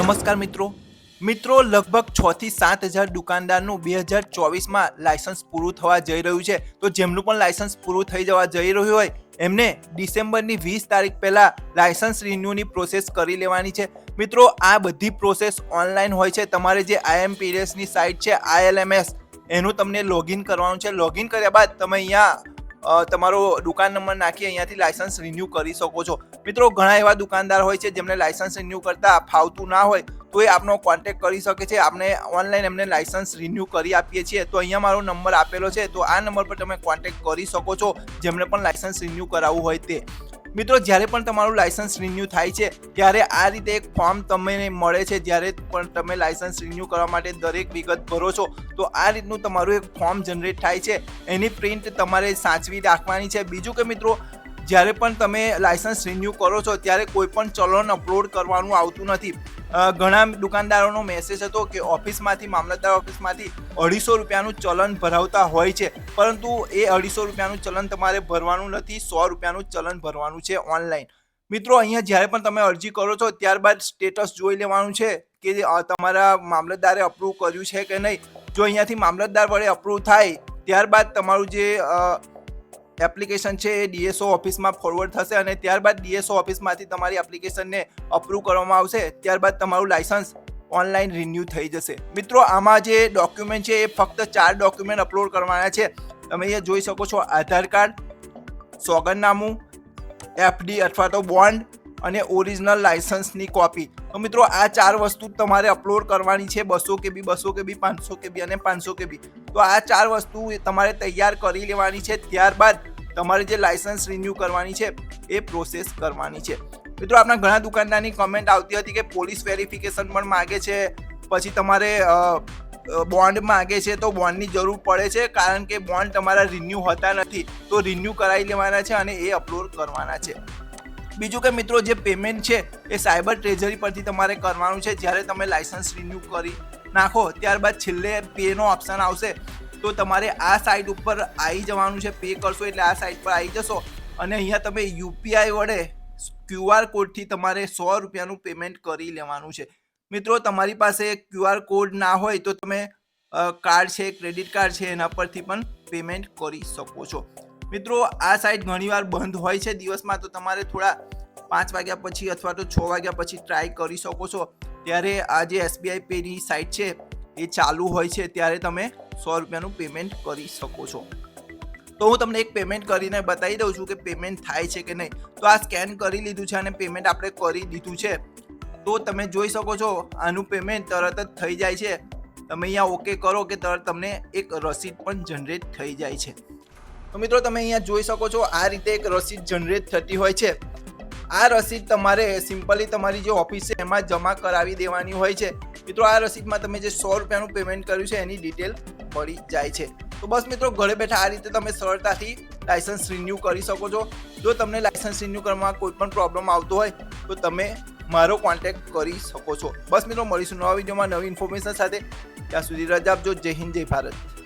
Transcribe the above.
નમસ્કાર મિત્રો. મિત્રો, લગભગ છ થી સાત હજાર દુકાનદારનું બે હજાર ચોવીસમાં લાયસન્સ પૂરું થવા જઈ રહ્યું છે. તો જેમનું પણ લાયસન્સ પૂરું થઈ જવા જઈ રહ્યું હોય, એમને ડિસેમ્બરની વીસ તારીખ પહેલા લાયસન્સ રિન્યુની પ્રોસેસ કરી લેવાની છે. મિત્રો, આ બધી પ્રોસેસ ઓનલાઈન હોય છે. તમારે જે આઈએમપીએસની સાઇટ છે આઈએલએમએસ એનું તમને લોગિન કરવાનું છે. લોગિન કર્યા બાદ તમે અહીંયા તમારો દુકાન નંબર નાખી અહીંયાથી લાયસન્સ રિન્યૂ કરી શકો છો. મિત્રો, ઘણા એવા દુકાનદાર હોય છે જેમને લાયસન્સ રિન્યૂ કરતા ફાવતું ના હોય, તો એ આપનો કોન્ટેક્ટ કરી શકે છે. આપણે ઓનલાઈન એમને લાયસન્સ રિન્યૂ કરી આપીએ છીએ. તો અહીંયા મારો નંબર આપેલો છે. તો આ નંબર પર તમે કોન્ટેક્ટ કરી શકો છો. જેમને પણ લાયસન્સ રિન્યૂ કરાવવું હોય તે. મિત્રો, જ્યારે પણ તમારું લાયસન્સ રિન્યૂ થાય છે, ત્યારે આ રીતે એક ફોર્મ તમને મળે છે. જ્યારે પણ તમે લાયસન્સ રિન્યૂ કરવા માટે દરેક વિગત ભરો છો, તો આ રીતનું તમારું એક ફોર્મ જનરેટ થાય છે. એની પ્રિન્ટ તમારે સાચવી રાખવાની છે. બીજું કે મિત્રો, જ્યારે પણ તમે લાયસન્સ રિન્યૂ કરો છો, ત્યારે કોઈ પણ ચલણ અપલોડ કરવાનું આવતું નથી. ઘણા દુકાનદારોનો મેસેજ હતો કે ઓફિસમાંથી, મામલતદાર ઓફિસમાંથી અઢીસો રૂપિયાનું ચલન ભરાવતા હોય છે. પરંતુ એ અઢીસો રૂપિયાનું ચલન તમારે ભરવાનું નથી, સો રૂપિયાનું ચલન ભરવાનું છે ઓનલાઈન મિત્રો, અહીંયા જ્યારે પણ તમે અરજી કરો છો, ત્યારબાદ સ્ટેટસ જોઈ લેવાનું છે કે તમારા મામલતદારે અપ્રૂવ કર્યું છે કે નહીં. જો અહીંયાથી મામલતદાર વડે અપ્રૂવ થાય, ત્યારબાદ તમારું જે એપ્લિકેશન છે એ ડીએસઓ ઓફિસમાં ફોરવર્ડ થશે અને ત્યારબાદ ડીએસઓ ઓફિસમાંથી તમારી એપ્લિકેશનને અપ્રૂવ કરવામાં આવશે. ત્યારબાદ તમારું લાઇસન્સ ઓનલાઈન રિન્યૂ થઈ જશે. મિત્રો, આમાં જે ડોક્યુમેન્ટ છે એ ફક્ત ચાર ડોક્યુમેન્ટ અપલોડ કરવાના છે. તમે અહીંયા જોઈ શકો છો આધાર કાર્ડ, સોગંદનામું એફડી અથવા તો બોન્ડ અને ઓરિજિનલ લાયસન્સની કોપી તો મિત્રો, આ ચાર વસ્તુ તમારે અપલોડ કરવાની છે, બસો કે બી, બસો કે બી, પાંચસો કે બી અને પાંચસો કે બી. તો આ ચાર વસ્તુ તમારે તૈયાર કરી લેવાની છે, ત્યારબાદ તમારે જે લાયસન્સ રિન્યૂ કરવાની છે, એ પ્રોસેસ કરવાની છે. મિત્રો આપણા ઘણા દુકાનદારની કમેન્ટ આવતી હતી કે પોલીસ વેરિફિકેશન પણ માગે છે, પછી તમારે બોન્ડ માગે છે, તો બોન્ડની જરૂર પડે છે, કારણ કે બોન્ડ તમારા રિન્યૂ હોતા નથી. તો રિન્યૂ કરાવી લેવાના છે અને એ અપલોડ કરવાના છે. બીજું કે મિત્રો, જે પેમેન્ટ છે એ સાયબર ટ્રેઝરી પરથી તમારે કરવાનું છે. જ્યારે તમે લાઇસન્સ રિન્યૂ કરી નાખો, ત્યારબાદ છેલ્લે પેનો ઓપ્શન આવશે, તો તમારે આ સાઇટ ઉપર આવી જવાનું છે. પે કરશો એટલે આ સાઇટ પર આવી જશો. અને અહીંયા તમે યુપીઆઈ વડે ક્યુઆર કોડથી તમારે સો રૂપિયાનું પેમેન્ટ કરી લેવાનું છે. મિત્રો, તમારી પાસે ક્યુઆર કોડ ના હોય તો તમે કાર્ડ છે ક્રેડિટ કાર્ડ છે, એના પરથી પણ પેમેન્ટ કરી શકો છો. મિત્રો, આ સાઇટ ઘણીવાર બંધ હોય છે દિવસમાં, તો તમારે થોડા પાંચ વાગ્યા પછી અથવા તો છ વાગ્યા પછી ટ્રાય કરી શકો છો. ત્યારે આ જે એસબીઆઈ પેની સાઇટ છે, એ ચાલુ હોય છે, ત્યારે તમે સો રૂપિયાનું પેમેન્ટ કરી શકો છો. તો હું તમને એક પેમેન્ટ કરીને બતાવી દઉં છું કે પેમેન્ટ થાય છે કે નહીં. તો આ સ્કેન કરી લીધું છે અને પેમેન્ટ આપણે કરી દીધું છે. તો તમે જોઈ શકો છો, આનું પેમેન્ટ તરત જ થઈ જાય છે. તમે અહીંયા ઓકે કરો કે તરત તમને એક રસીદ પણ જનરેટ થઈ જાય છે. તો મિત્રો તમે અહીંયા જોઈ શકો છો, આ રીતે એક રસીદ જનરેટ થતી હોય છે. આ રસીદ તમારે સિમ્પલી તમારી જે ઓફિસ છે એમાં જમા કરાવી દેવાની હોય છે. મિત્રો, આ રસીદમાં તમે જે સો રૂપિયાનું પેમેન્ટ કર્યું છે, એની ડિટેલ મળી જાય છે. તો બસ મિત્રો, ઘરે બેઠા આ રીતે તમે સરળતાથી લાયસન્સ રિન્યૂ કરી શકો છો. જો તમને લાયસન્સ રિન્યૂ કરવામાં કોઈ પણ પ્રોબ્લેમ આવતો હોય, તો તમે મારો કોન્ટેક્ટ કરી શકો છો. બસ મિત્રો, મળીશું નવા વિડીયોમાં નવી ઇન્ફોર્મેશન સાથે. ત્યાં સુધી રજા આપજો. જય હિન્દ, જય ભારત.